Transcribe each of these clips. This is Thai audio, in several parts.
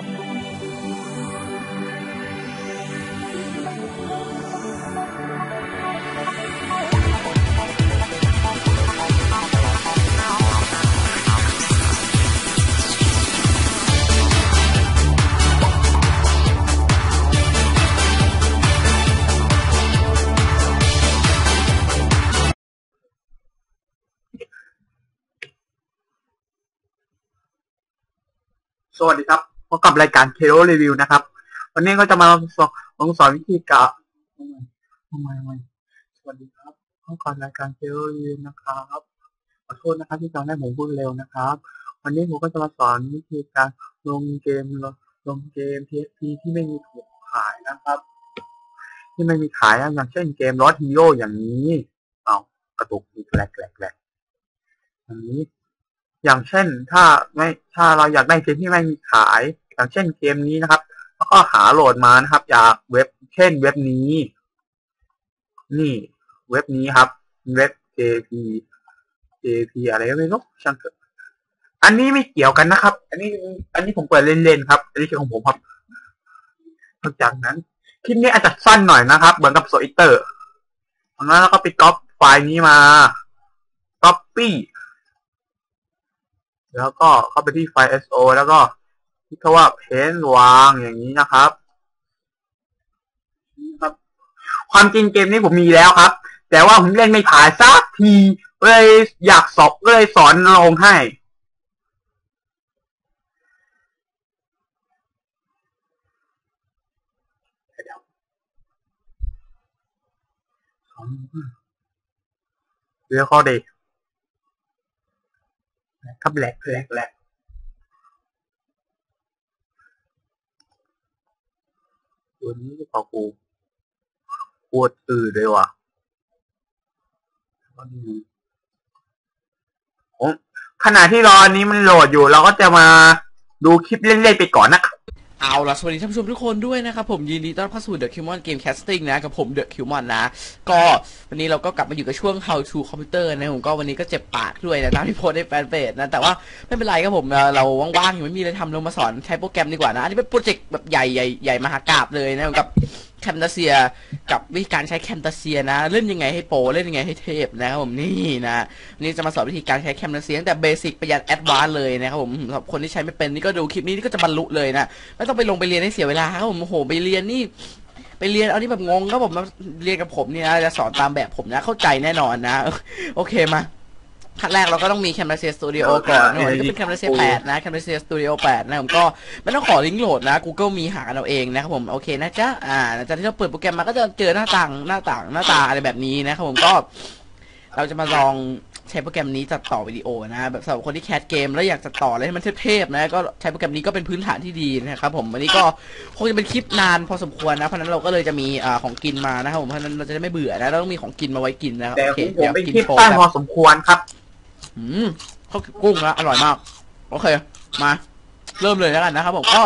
สวัสดีครับ พบกับรายการเคโรรีวิวนะครับ วันนี้ก็จะมาสอนลองสอนวิธีการทำไมทำไมสวัสดีครับพบกับรายการเคโรรีวิวนะครับขอโทษนะครับที่ทำให้ผมพูดเร็วนะครับ วันนี้ผมก็จะมาสอนวิธีการลงเกมลงเกม PSP ที่ไม่มีถูกขายนะครับ ที่ไม่มีขายอย่างเช่นเกมรอดฮีโร่อย่างนี้เอากระตุกอีกแหลกแหลกแหลกอย่างนี้อย่างเช่นถ้าไม่ถ้าเราอยากได้เกมที่ไม่มีขาย อย่างเช่นเกมนี้นะครับ แล้วก็หาโหลดมานะครับ จากเว็บเช่นเว็บนี้ นี่เว็บนี้ครับ เว็บ JP JP อะไรก็ไม่รู้ช่างเถอะอันนี้ไม่เกี่ยวกันนะครับ อันนี้ อันนี้ผมเปิดเล่นๆครับ อันนี้คือของผมครับนอกจากนั้นคลิปนี้อาจจะสั้นหน่อยนะครับ เหมือนกับโซอิเตอร์ดังนั้นเราก็ไปก๊อปไฟล์นี้มา copy แล้วก็เข้าไปที่ไฟล์ SO แล้วก็ ที่เขาว่า paint วางอย่างนี้นะครับครับ ความจริงเกมนี้ผมมีแล้วครับ แต่ว่าผมเล่นไม่ผ่านสักทีเลยอยากสอบเลยสอนลงให้เดี๋ยวข้อดีครับแหลกแหลกแหลก ตัวนี้พอกูปวดตื่นเลยว่ะขณะที่รออันนี้มันโหลดอยู่ เราก็จะมาดูคลิปเล่นๆไปก่อนนะครับ เอาล่ะสวัสดีท่านผู้ชมทุกคนด้วยนะครับผมยินดีต้อนรับเข้าสู่ The Qmon Game Casting นะกับผม The Qmon นะ ก็วันนี้เราก็กลับมาอยู่กับช่วง How to Computer นะผมก็วันนี้ก็เจ็บปากด้วยนะตามที่โพสในแฟนเพจนะ แต่ว่าไม่เป็นไรครับผมเอ่อเราว่างๆอยู่ไม่มีอะไรทำเรามาสอนใช้โปรแกรมดีกว่านะ อันนี้เป็นโปรเจกต์แบบใหญ่ใหญ่ใหญ่มหากราบเลยนะกับ แคมตาเซีย กับวิธีการใช้แคมตาเซียนะ เล่นยังไงให้โปรเล่นยังไงให้เทพนะครับผมนี่นะนนี้จะมาสอนวิธีการใช้แคมตาเซียตั้งแต่เบสิกไปยันแอดวานซ์เลยนะครับผมสำหรับคนที่ใช้ไม่เป็นนี่ก็ดูคลิปนี้นี่ก็จะบรรลุเลยนะไม่ต้องไปลงไปเรียนให้เสียเวลาครับผมโอ้โหไปเรียนนี่ไปเรียนเอานี่แบบงงครับผมมาเรียนกับผมเนี่ยนะจะสอนตามแบบผมนะเข้าใจแน่นอนนะ โอเคมา ขั้นแรกเราก็ต้องมี Camtasia Studio ก่อนนะก็เป็น Camtasia 8นะ Camtasia Studio 8นะผมก็ไม่ต้องขอลิงก์โหลดนะ Google มีหากันเอาเองนะครับผมโอเคนะจ๊ะอ่าหลังจากที่เราเปิดโปรแกรมมาก็จะเจอหน้าต่างหน้าต่างหน้าตาอะไรแบบนี้นะครับผมก็เราจะมาลองใช้โปรแกรมนี้ตัดต่อวิดีโอนะแบบสำหรับคนที่แคสเกมแล้วอยากจะต่ออะไรให้มันเทพๆนะก็ใช้โปรแกรมนี้ก็เป็นพื้นฐานที่ดีนะครับผมวันนี้ก็คงจะเป็นคลิปนานพอสมควรนะเพราะฉะนั้นเราก็เลยจะมีอ่าของกินมานะครับผมเพราะฉะนั้นเราจะได้ไม่เบื่อนะเราต้องมีของกินมาไว้กินนะครับแต่โอเคผมเดี๋ยวเป็นกินคลิปโชว์สั้นครับพอสมควรครับ อืมข้าวกุ้งนะอร่อยมาก โอเค มา เริ่มเลยแล้วกันนะครับผมก็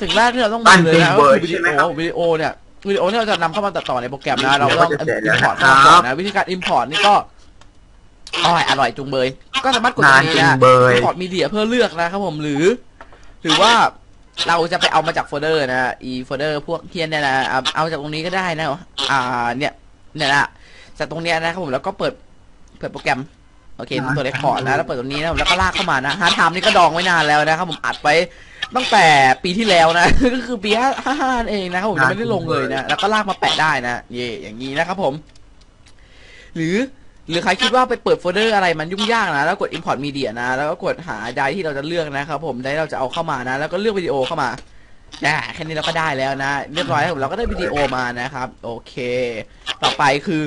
สิ่งแรกที่เราต้องมีเลยนะก็คือวิดีโอวิดีโอเนี่ยวิดีโอที่เราจะนำเข้ามาตัดต่อในโปรแกรมนะ เราก็ต้องเดี๋ยวก็จะเสร็จแล้อิวนพอร์ตนะครับเข้ามาก่อนนะวิธีการอินพอร์ตนี่ก็อร่อยอร่อยจุงเบย ก็สามารถกดตรงนี้นานจุนะงเบยอินพอร์ตมีเดียเพื่อเลือกนะครับผมหรือ หรือว่าเราจะไปเอามาจากโฟลเดอร์นะ อีโฟลเดอร์พวกเทียนเนี่ยนะเอาเอาจากตรงนี้ก็ได้นะอ่าเนี่ยเนี่ยนะจากตรงเนี้ยนะครับผมแล้วก็เปิดเปิดโปรแกรม โอเคตัวเรคคอร์ดนะแล้วเปิดตรงนี้นะแล้วก็ลากเข้ามานะฮาร์ดไทม์นี่ก็ดองไว้นานแล้วนะครับผมอัดไว้ตั้งแต่ปีที่แล้วนะ ก็คือปีห้าห้าเองนะครับผมยังไม่ได้ลงเลยนะแล้วก็ลากมาแปะได้นะเย่อย่างนี้นะครับผม หรือหรือใครคิดว่าไปเปิดโฟลเดอร์อะไรมันยุ่งยากนะ แล้วกด import media นะ แล้วก็กดหาไดร์ที่เราจะเลือกนะครับผมไดร์เราจะเอาเข้ามานะ แล้วก็เลือกวิดีโอเข้ามาอ่าแค่นี้เราก็ได้แล้วนะ เรียบร้อยแล้วผมเราก็ได้วิดีโอมานะครับ โอเค ต่อไปคือ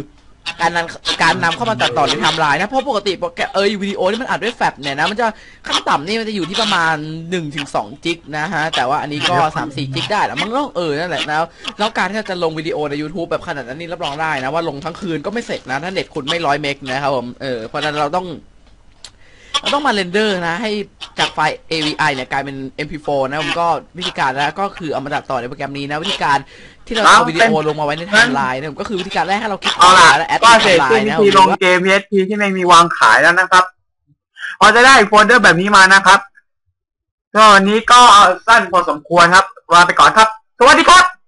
การนำการนำเข้ามาตัดต่อในไทม์ไลน์นะเพราะปกติโปรแกรมเอยวิดีโอที่มันอัดด้วยแฟบเนี่ยนะมันจะขั้นต่ำนี่มันจะอยู่ที่ประมาณ1-2ถึงจิกนะฮะแต่ว่าอันนี้ก็ 3-4จิกได้แล้วมันก็เออนั่นแหละนะแล้วการที่เราจะลงวิดีโอใน YouTube แบบขนาดนั้นนี่รับรองได้นะว่าลงทั้งคืนก็ไม่เสร็จนะถ้าเน็ตคุณไม่ร้อยเมกนะครับผมเออเพราะนั้นเราต้อง เราต้องมาเรนเดอร์นะ ให้จากไฟล์ AVI เนี่ยกลายเป็น MP4 นะผมก็วิธีการนะก็คือเอามาตัดต่อในโปรแกรมนี้นะวิธีการที่เราเอาวิดีโอลงมาไว้ในไทม์ไลน์นะผมก็คือวิธีการแรกให้เราคลิกเอาล่ะและแอดก็ไทเสร็จม์ไลสิ้นน์วินะธีผมลงเกม PSP ที่ไม่มีวางขายแล้วนะครับพอจะได้โฟลเดอร์แบบนี้มานะครับก็วันนี้ก็สั้นพอสมควรครับลาไปก่อนครับ สวัสดีครับ